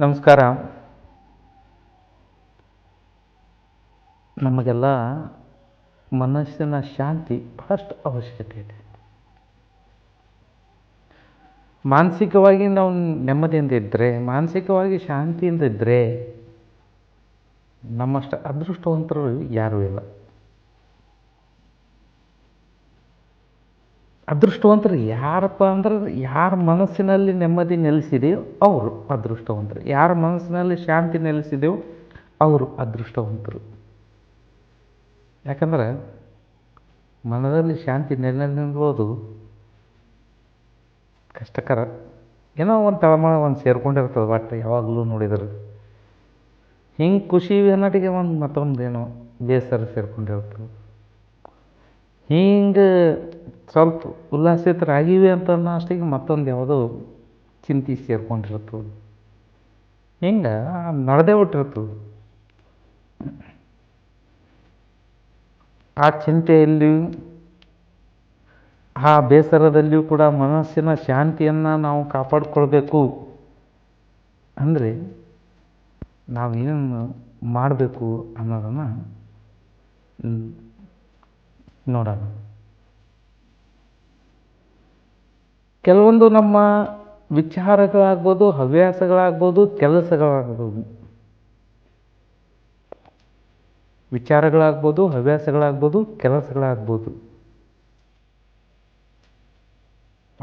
ನಮಸ್ಕಾರ. ನಮಗೆಲ್ಲ ಮನಸ್ಸಿನ ಶಾಂತಿ ಬಹಳಷ್ಟು ಅವಶ್ಯಕತೆ ಇದೆ. ಮಾನಸಿಕವಾಗಿ ನಾವು ನೆಮ್ಮದಿಯಿಂದ ಇದ್ದರೆ ಮಾನಸಿಕವಾಗಿ ಶಾಂತಿಯಿಂದ ಇದ್ದರೆ ನಮ್ಮಷ್ಟು ಅದೃಷ್ಟವಂತರು ಯಾರೂ ಇಲ್ಲ. ಅದೃಷ್ಟವಂತರು ಯಾರಪ್ಪ ಅಂದ್ರೆ ಯಾರ ಮನಸ್ಸಿನಲ್ಲಿ ನೆಮ್ಮದಿ ನೆಲೆಸಿದೆಯೋ ಅವರು ಅದೃಷ್ಟವಂತರು. ಯಾರ ಮನಸ್ಸಿನಲ್ಲಿ ಶಾಂತಿ ನೆಲೆಸಿದೆಯೋ ಅವರು ಅದೃಷ್ಟವಂತರು. ಯಾಕಂದ್ರೆ ಮನದಲ್ಲಿ ಶಾಂತಿ ನೆಲೆ ನಿಲ್ಲೋದು ಕಷ್ಟಕರ. ಏನೋ ಒಂದು ತಳಮಳ ಒಂದು ಸೇರ್ಕೊಂಡಿರ್ತದೆ ಬಟ್ ಯಾವಾಗಲೂ ನೋಡಿದ್ರೆ. ಹಿಂಗೆ ಖುಷಿ ಅನ್ನೋಟಿಗೆ ಒಂದು ಮತ್ತೊಂದು ಏನೋ ಬೇಸರ ಸೇರ್ಕೊಂಡಿರ್ತದೆ. ಹಿಂಗೆ ಸ್ವಲ್ಪ ಉಲ್ಲಾಸಿತರಾಗಿವೆ ಅಂತ ಅನ್ನೋ ಅಷ್ಟಿಗೆ ಮತ್ತೊಂದು ಯಾವುದೋ ಚಿಂತೆ ಸೇರ್ಕೊಂಡಿರ್ತದೆ ಹಿಂಗೆ ನಡೆದೇ ಬಿಟ್ಟಿರ್ತದೆ ಆ ಚಿಂತೆಯಲ್ಲಿಯೂ, ಆ ಬೇಸರದಲ್ಲಿಯೂ ಕೂಡ ಮನಸ್ಸಿನ ಶಾಂತಿಯನ್ನು ನಾವು ಕಾಪಾಡಿಕೊಳ್ಬೇಕು. ಅಂದರೆ ನಾವೇನು ಮಾಡಬೇಕು ಅನ್ನೋದನ್ನು ನೋಡೋಣ. ಕೆಲವೊಂದು ನಮ್ಮ ವಿಚಾರಗಳಾಗ್ಬೋದು ಹವ್ಯಾಸಗಳಾಗ್ಬೋದು ಕೆಲಸಗಳಾಗ್ಬೋದು. ವಿಚಾರಗಳಾಗ್ಬೋದು ಹವ್ಯಾಸಗಳಾಗ್ಬೋದು ಕೆಲಸಗಳಾಗ್ಬೋದು.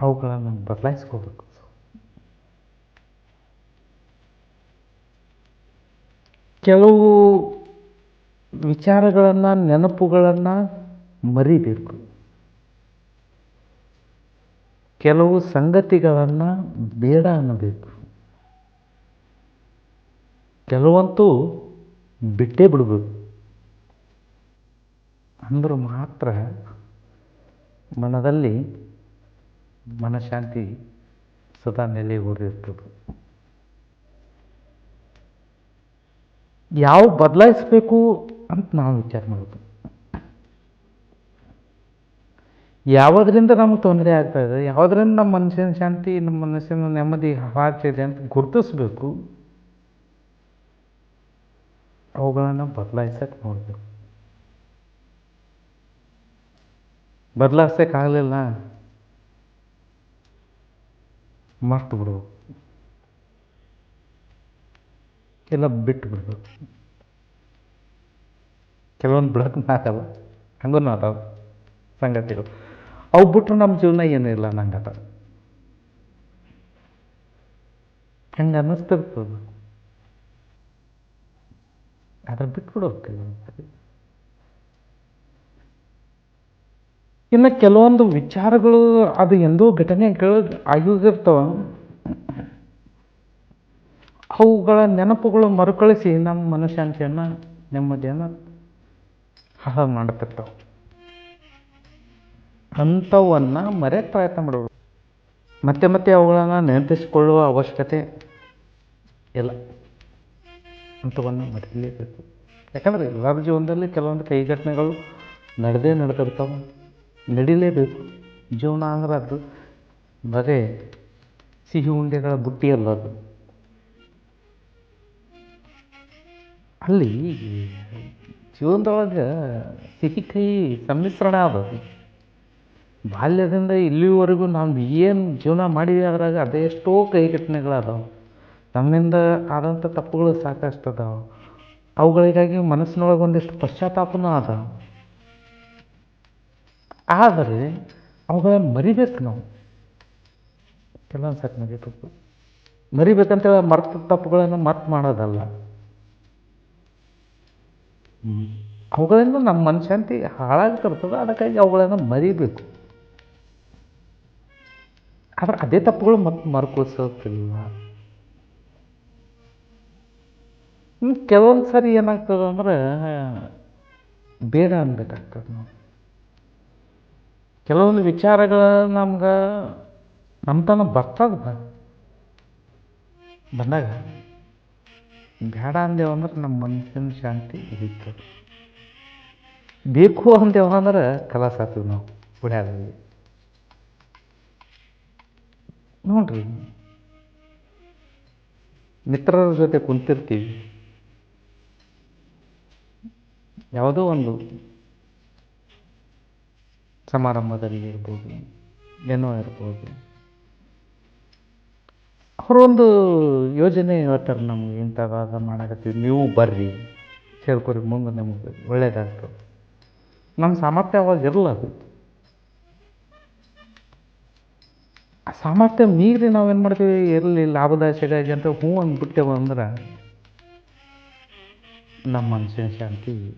ಅವುಗಳನ್ನು ಬದಲಾಯಿಸ್ಕೋಬೇಕು. ಕೆಲವು ವಿಚಾರಗಳನ್ನು ನೆನಪುಗಳನ್ನು ಮರಿಬೇಕು. ಕೆಲವು ಸಂಗತಿಗಳನ್ನು ಬೇಡ ಅನ್ನಬೇಕು. ಕೆಲವಂತೂ ಬಿಟ್ಟೇ ಬಿಡಬೇಕು. ಅಂದರೂ ಮಾತ್ರ ಮನದಲ್ಲಿ ಮನಃಶಾಂತಿ ಸದಾ ನೆಲೆಯೂರಿರ್ತದೆ ಯಾವ ಬದಲಾಯಿಸ್ಬೇಕು ಅಂತ ನಾವು ವಿಚಾರ ಮಾಡಬೇಕು. ಯಾವುದರಿಂದ ನಮ್ಗೆ ತೊಂದರೆ ಆಗ್ತಾ ಇದೆ ಯಾವುದರಿಂದ ನಮ್ಮ ಮನಸ್ಸಿನ ಶಾಂತಿ ನಮ್ಮ ಮನಸ್ಸಿನ ನೆಮ್ಮದಿ ಹಾಳಾಗ್ತಿದೆ ಅಂತ ಗುರುತಿಸ್ಬೇಕು. ಅವುಗಳನ್ನು ಬದಲಾಯಿಸಕ್ಕೆ ನೋಡಬೇಕು. ಬದಲಾಯಿಸೋಕ್ಕಾಗಲಿಲ್ಲ ಮರ್ತು ಬಿಡ್ಬೇಕು. ಎಲ್ಲ ಬಿಟ್ಟು ಬಿಡ್ಬೇಕು ಕೆಲವೊಂದು ಬಿಡೋಕೆ ಆಗಲ್ಲ ಹಂಗೂ ನಾವು ಸಂಗತಿಗಳು. ಅವು ಬಿಟ್ಟರೆ ನಮ್ಮ ಜೀವನ ಏನಿಲ್ಲ ನಂಗೆ ಅದ. ಹೆಂಗೆ ಅನ್ನಿಸ್ತಿರ್ತದೆ ಅದ್ರ ಬಿಟ್ಬಿಡೋಕೆ ಇನ್ನು ಕೆಲವೊಂದು ವಿಚಾರಗಳು ಅದು ಎಂದೋ ಕೇಳೋದು ಆಗಿರ್ತಾವ. ಅವುಗಳ ನೆನಪುಗಳು ಮರುಕಳಿಸಿ ನಮ್ಮ ಮನಃಶಾಂತಿಯನ್ನು ನೆಮ್ಮದಿಯನ್ನು ಹಾಳು ಮಾಡುತ್ತಿರ್ತಾವೆ ಅಂಥವನ್ನು ಮರೆಯಕ್ಕೆ ಪ್ರಯತ್ನ ಮಾಡೋರು ಮತ್ತೆ ಮತ್ತೆ ಅವುಗಳನ್ನು ನೆನಪಿಸಿಕೊಳ್ಳುವ ಅವಶ್ಯಕತೆ ಇಲ್ಲ. ಅಂಥವನ್ನು ಮರೆಯಲೇಬೇಕು. ಯಾಕಂದರೆ ಎಲ್ಲರ ಜೀವನದಲ್ಲಿ ಕೆಲವೊಂದು ಕೈ ಘಟನೆಗಳು ನಡೆದೇ ನಡೆದಿರ್ತಾವೆ. ನಡಿಲೇಬೇಕು. ಜೀವನ ಅಂದ್ರೆ ಅದು ಬರೀ ಸಿಹಿ ಉಂಡೆಗಳ ಬುಟ್ಟಿ ಅಲ್ಲ ಅದು. ಅಲ್ಲಿ ಜೀವನದೊಳಗೆ ಸಿಹಿ ಕಹಿ ಸಮ್ಮಿಶ್ರಣ ಅದ. ಬಾಲ್ಯದಿಂದ ಇಲ್ಲಿವರೆಗೂ ನಾವು ಏನು ಜೀವನ ಮಾಡೀವಿ ಅದ್ರಾಗ ಅದೆಷ್ಟೋ ಕೈ ಘಟನೆಗಳದಾವೆ ನಮ್ಮಿಂದ ಆದಂಥ ತಪ್ಪುಗಳು ಸಾಕಷ್ಟು ಅದಾವೆ ಅವುಗಳಿಗಾಗಿ ಮನಸ್ಸಿನೊಳಗೆ ಒಂದಿಷ್ಟು ಪಶ್ಚಾತ್ತಾಪನೂ ಅದಾವೆ ಆದರೆ ಅವುಗಳನ್ನು ಮರಿಬೇಕು ನಾವು. ಕೆಲವೊಂದು ಸತಿ ತಪ್ಪು. ಮರಿಬೇಕಂತೇಳಿ ಮರ್ತ ತಪ್ಪುಗಳನ್ನು ಮರ್ತು ಮಾಡೋದಲ್ಲ. ಅವುಗಳಿಂದ ನಮ್ಮ ಮನಃಶಾಂತಿ ಹಾಳಾಗ್ತಿರ್ತದೆ ಅದಕ್ಕಾಗಿ ಅವುಗಳನ್ನು ಮರಿಬೇಕು. ಆದರೆ ಅದೇ ತಪ್ಪುಗಳು ಮತ್ತೆ ಮರುಕಳಿಸೋಕ್ಕಿಲ್ಲ ಇನ್ನು ಕೆಲವೊಂದು ಸಾರಿ ಏನಾಗ್ತದೆ ಅಂದ್ರೆ, ಬೇಡ ಅನ್ಬೇಕಾಗ್ತದೆ ನಾವು ಕೆಲವೊಂದು ವಿಚಾರಗಳು ನಮ್ಗೆ ನಮ್ಮ ತನ ಬರ್ತದೆ ಬಂದಾಗ ಬೇಡ ಅಂದೇವು ಅಂದ್ರೆ ನಮ್ಮ ಮನಸ್ಸಿನ ಶಾಂತಿ ಹಿಡಿತದೆ ಬೇಕು ಅಂದೇವು ಅಂದ್ರೆ ಕಲಾಸ ಆಗ್ತೀವಿ ನಾವು ಬಿಡ್ಯಾದಲ್ಲಿ ನೋಡ್ರಿ. ಮಿತ್ರರ ಜೊತೆ ಕುಂತಿರ್ತೀವಿ. ಯಾವುದೋ ಒಂದು ಸಮಾರಂಭದಲ್ಲಿ ಇರ್ಬೋದು, ಏನೋ ಇರ್ಬೋದು. ಅವರೊಂದು ಯೋಜನೆ ಹೇಳ್ತಾರೆ ನಮ್ಗೆ ಇಂಥದ್ದು ಮಾಡಕತ್ತೀವಿ, ನೀವು ಬರ್ರಿ ಸೇರ್ಕೊರಿ ಮುಂದೆ ನಿಮಗೆ ಒಳ್ಳೇದಾಗ್ತದೆ. ನಮ್ಮ ಸಾಮರ್ಥ್ಯ ಅವಾಗ ಇರಲ್ಲ ಅದು ಸಾಮರ್ಥ್ಯ ಮೀರಿ ನಾವೇನು ಮಾಡ್ತೀವಿ? ಇರಲಿ ಲಾಭದಾಯಕವಾಗಿ ಅಂತ ಹ್ಞೂ ಅಂದ್ಬಿಟ್ಟೆವು ಅಂದ್ರೆ ನಮ್ಮ ಮನಸ್ಸಿನ ಶಾಂತಿ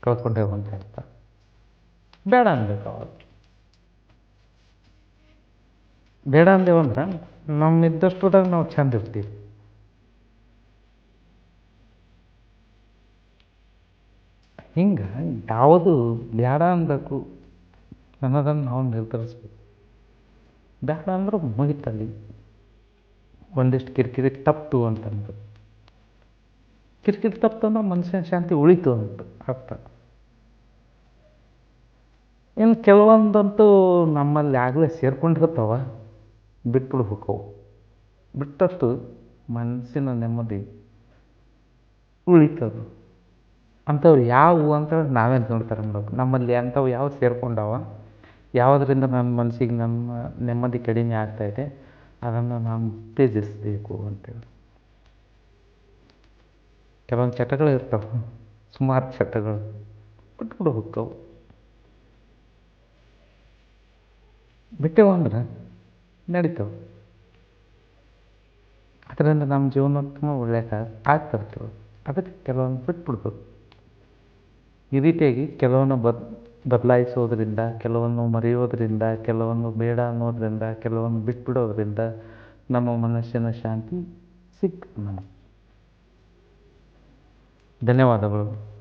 ಕಳ್ಕೊಂಡೇವು ಅಂತ. ಅರ್ಥ ಬೇಡ ಅನ್ಬೇಕು ಅವಾಗ ಬೇಡ ಅಂದೇವಂದ್ರೆ ನಮ್ಮ ಇದ್ದಷ್ಟದಾಗ ನಾವು ಚೆಂದ ಇರ್ತೀವಿ. ಹಿಂಗೆ ಯಾವುದು ಬೇಡ ಅನ್ಬೇಕು ಅನ್ನೋದನ್ನು ನಾವು ನಿರ್ಧರಿಸ್ಬೇಕು. ಬೇಡ ಅಂದ್ರೆ ಮುಗಿತಲ್ಲಿ. ಒಂದಿಷ್ಟು ಕಿರಿಕಿರಿ ತಪ್ಪು ಅಂತಂದು ಕಿರಿಕಿರಿ ತಪ್ಪು ಅಂದ್ರೆ ಮನುಷ್ಯನ ಶಾಂತಿ ಉಳಿತು ಅಂತ ಅರ್ಥ. ಇನ್ನು ಕೆಲವೊಂದಂತೂ ನಮ್ಮಲ್ಲಿ ಆಗಲೇ ಸೇರ್ಕೊಂಡಿರ್ತಾವ ಬಿಟ್ಬಿಡ್ಬೇಕು ಬಿಟ್ಟಷ್ಟು ಮನಸ್ಸಿನ ನೆಮ್ಮದಿ ಉಳಿತದು. ಅಂಥವು ಯಾವುವು ಅಂತ ನಾವೇ ನೋಡ್ತಾರೆ ನಮ್ಮಲ್ಲಿ ಅಂಥವು ಯಾವ ಸೇರ್ಕೊಂಡವ? ಯಾವುದರಿಂದ ನನ್ನ ಮನಸ್ಸಿಗೆ ನಮ್ಮ ನೆಮ್ಮದಿ ಕಡಿಮೆ ಆಗ್ತಾಯಿದೆ ಅದನ್ನು ನಾನು ಉತ್ತೇಜಿಸಬೇಕು ಅಂತೇಳಿ. ಕೆಲವೊಂದು ಚಟಗಳು ಇರ್ತಾವೆ, ಸುಮಾರು ಚಟಗಳು ಬಿಟ್ಬಿಡು ಹೋಗ್ತಾವೆ. ಬಿಟ್ಟೆವು ಅಂದ್ರೆ ನಡೀತಾವೆ. ಅದರಿಂದ ನಮ್ಮ ಜೀವನೋತ್ತಮ ಒಳ್ಳೆಯ ಆಗ್ತಿರ್ತವೆ ಅದಕ್ಕೆ ಕೆಲವೊಂದು ಬಿಟ್ಬಿಡ್ಬೇಕು. ಈ ರೀತಿಯಾಗಿ ಕೆಲವೊಂದು ಬದ್ ಬದಲಾಯಿಸೋದ್ರಿಂದ ಕೆಲವನ್ನು ಮರೆಯೋದ್ರಿಂದ ಕೆಲವನ್ನು ಬೇಡ ಅನ್ನೋದ್ರಿಂದ ಕೆಲವನ್ನು ಬಿಟ್ಬಿಡೋದ್ರಿಂದ ನಮ್ಮ ಮನಸ್ಸಿನ ಶಾಂತಿ ಸಿಕ್ತು ನಮಗೆ. ಧನ್ಯವಾದಗಳು.